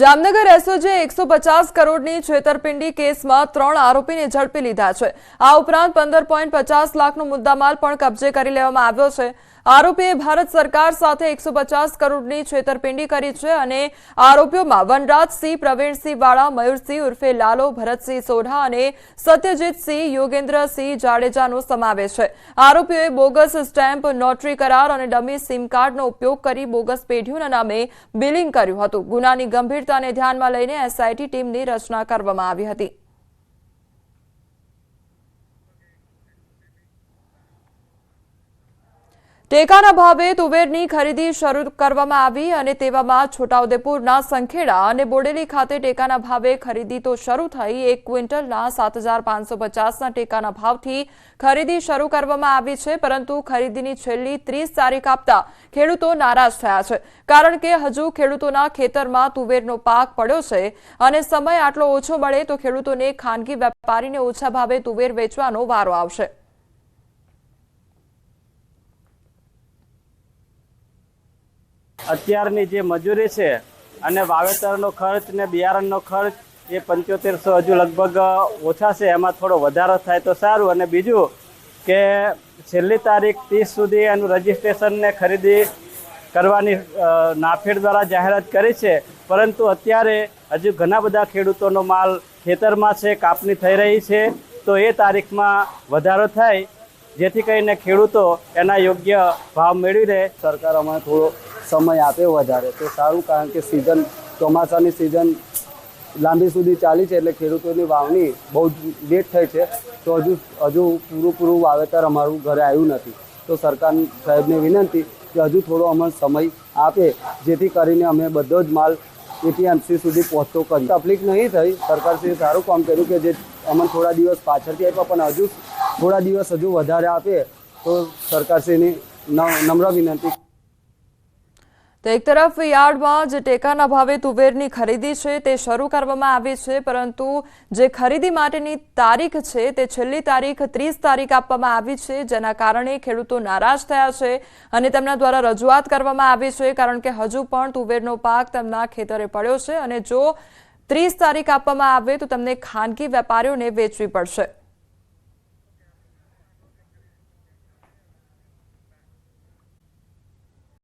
જામનગર એસઓજીએ એકસો પચાસ કરોડની છેતરપિંડી કેસમાં ત્રણ આરોપીને ઝડપી લીધા છે. આ ઉપરાંત પંદર પોઈન્ટ પચાસ લાખનો મુદ્દામાલ પણ કબજે કરી લેવામાં આવ્યો છે. આરોપીએ ભારત સરકાર સાથે એકસો પચાસ કરોડની છેતરપિંડી કરી છે અને આરોપીઓમાં વનરાજસિંહ, પ્રવીણસિંહ વાળા, મયુરસિંહ ઉર્ફે લાલો, ભરતસિંહ સોઢા અને સત્યજીતસિંહ, યોગેન્દ્રસિંહ જાડેજાનો સમાવેશ છે. આરોપીઓએ બોગસ સ્ટેમ્પ, નોટરી કરાર અને ડમી સિમ કાર્ડનો ઉપયોગ કરી બોગસ પેઢીઓના નામે બિલિંગ કર્યું હતું. ગુનાની ગંભીરતાને ધ્યાનમાં લઈને એસઆઈટી ટીમની રચના કરવામાં આવી હતી. ટેકાના ભાવે તુવેરની ખરીદી શરૂ કરવામાં આવી અને તેવામાં છોટાઉદેપુરના સંખેડા અને બોડેલી ખાતે ટેકાના ભાવે ખરીદી તો શરૂ થઈ. એક ક્વિન્ટલના સાત હજાર પાંચસો પચાસના ટેકાના ભાવથી ખરીદી શરૂ કરવામાં આવી છે, પરંતુ ખરીદીની છેલ્લી ત્રીસ તારીખ આપતા ખેડૂતો નારાજ થયા છે. કારણ કે હજુ ખેડૂતોના ખેતરમાં તુવેરનો પાક પડ્યો છે અને સમય આટલો ઓછો મળે તો ખેડૂતોને ખાનગી વેપારીને ઓછા ભાવે તુવેર વેચવાનો વારો આવશે. અત્યારની જે મજૂરી છે અને વાવેતરનો ખર્ચ ને બિયારણનો ખર્ચ એ પંચોતેરસો હજુ લગભગ ઓછા છે, એમાં થોડો વધારો થાય તો સારું. અને બીજું કે છેલ્લી તારીખ ત્રીસ સુધી એનું રજીસ્ટ્રેશનને ખરીદી કરવાની નાફેડ દ્વારા જાહેરાત કરી છે. પરંતુ અત્યારે હજુ ઘણા બધા ખેડૂતોનો માલ ખેતરમાં છે, કાપણી થઈ રહી છે. તો એ તારીખમાં વધારો થાય, જેથી કરીને ખેડૂતો એના યોગ્ય ભાવ મેળવી રહે. સરકાર અમને થોડો સમય આપે વધારે. તો સારું કારણ કે સિઝન ચોમાસાની સિઝન લાંબી સુધી ચાલી છે એટલે ખેડૂતોની વાવણી બહુ લેટ થઈ છે. તો હજુ હજુ પૂરું પૂરું વાવેતર અમારું ઘરે આવ્યું નથી. તો સરકાર સાહેબને વિનંતી કે હજુ થોડો અમને સમય આપે, જેથી કરીને અમે બધો જ માલ એપીએમસી સુધી પહોંચતો કરી તકલીફ નહીં થઈ. સરકારશ્રીએ સારું કામ કર્યું કે જે અમને થોડા દિવસ પાછળથી આપ્યા, પણ હજુ, થોડા દિવસ હજુ વધારે આપે. તો સરકારશ્રીની નમ્ર વિનંતી. તો એક તરફ યાર્ડમાં જે ટેકાના ભાવે તુવેરની ખરીદી છે, તે શરૂ કરવામાં આવી છે, પરંતુ જે ખરીદી માટેની તારીખ છે, તે છેલ્લી તારીખ ત્રીસ તારીખ આપવામાં આવી છે, જેના કારણે ખેડૂતો નારાજ થયા છે અને તેમના દ્વારા રજૂઆત કરવામાં આવી છે, કારણ કે હજુ પણ તુવેરનો પાક તેમના ખેતરે પડ્યો છે અને જો ત્રીસ તારીખ આપવામાં આવે તો તેમને ખાનગી વેપારીઓને વેચવી પડશે.